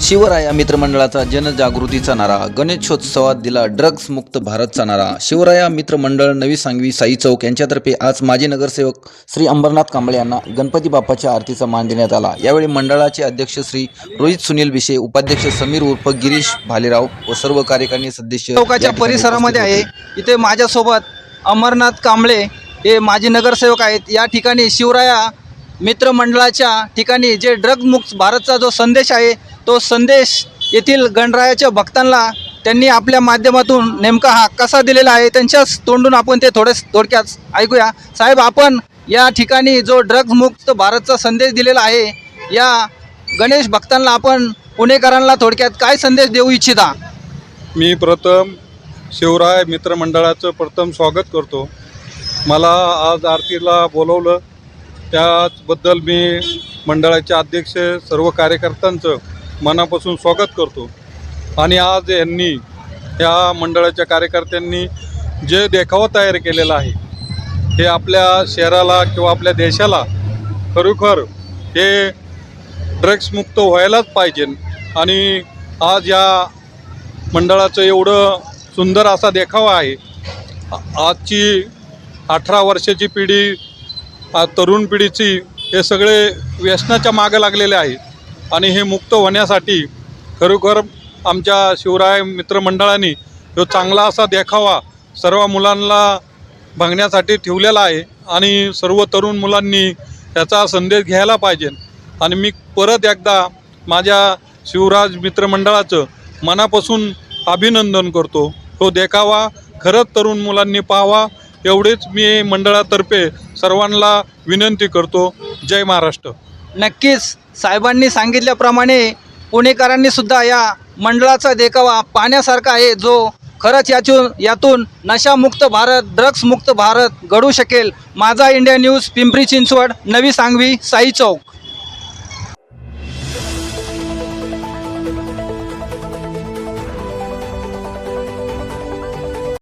शिवराया मित्रमंडळाचा जनजागृतीचा नारा गणेशोत्सवात दिला ड्रग्ज मुक्त भारतचा नारा. शिवराया मित्रमंडळ नवी सांगवी साई चौक यांच्यातर्फे आज माजी नगरसेवक श्री अंबरनाथ कांबळे यांना गणपती बाप्पाच्या आरतीचा मान देण्यात आला. यावेळी मंडळाचे अध्यक्ष श्री रोहित सुनील भिशे उपाध्यक्ष समीर उर्फ गिरीश भालेराव व सर्व कार्यकारिणी सदस्य चौकाच्या परिसरामध्ये आहे. इथे माझ्यासोबत अमरनाथ कांबळे हे माजी नगरसेवक आहेत. या ठिकाणी शिवराया मित्रमंडळाच्या ठिकाणी जे ड्रग मुक्त भारतचा जो संदेश आहे तो संदेश येथील गणरायाच्या भक्तांना त्यांनी आपल्या माध्यमातून नेमका हा कसा दिलेला आहे त्यांच्याच तोंडून आपण ते थोडे थोडक्यात ऐकूया. साहेब आपण या ठिकाणी जो ड्रग्ज मुक्त भारतचा संदेश दिलेला आहे या गणेश भक्तांना आपण पुणेकरांना थोडक्यात काय संदेश देऊ इच्छिता? मी प्रथम शिवराय मित्रमंडळाचं प्रथम स्वागत करतो. मला आज आरतीला बोलवलं. त्याचबद्दल मी मंडळाचे अध्यक्ष सर्व कार्यकर्त्यांचं मनापासून स्वागत करतो. आणि आज यांनी या मंडळाच्या कार्यकर्त्यांनी जे देखावा तयार केलेला आहे हे आपल्या शहराला किंवा आपल्या देशाला खरोखर हे ड्रग्समुक्त व्हायलाच पाहिजे. आणि आज या मंडळाचं एवढं सुंदर असा देखावा आहे. आजची अठरा वर्षाची पिढी तरुण पिढीची हे सगळे व्यसनाच्या मागं लागलेले आहेत. आणि हे मुक्त होण्यासाठी खरोखर आमच्या शिवराय मित्रमंडळाने जो चांगला असा देखावा सर्व मुलांना बघण्यासाठी ठेवलेला आहे आणि सर्व तरुण मुलांनी त्याचा संदेश घ्यायला पाहिजे. आणि मी परत एकदा माझ्या शिवराज मित्रमंडळाचं मनापासून अभिनंदन करतो. तो देखावा खरंच तरुण मुलांनी पाहावा एवढेच मी मंडळातर्फे सर्वांना विनंती करतो. जय महाराष्ट्र. नक्कीच साहेबांनी सांगितल्याप्रमाणे पुणेकरांनी सुद्धा या मंडळाचा देखावा पाहण्यासारखा आहे. जो खरंच यातून यातून नशामुक्त भारत ड्रग्समुक्त भारत घडू शकेल. माझा इंडिया न्यूज पिंपरी चिंचवड नवी सांगवी साई चौक.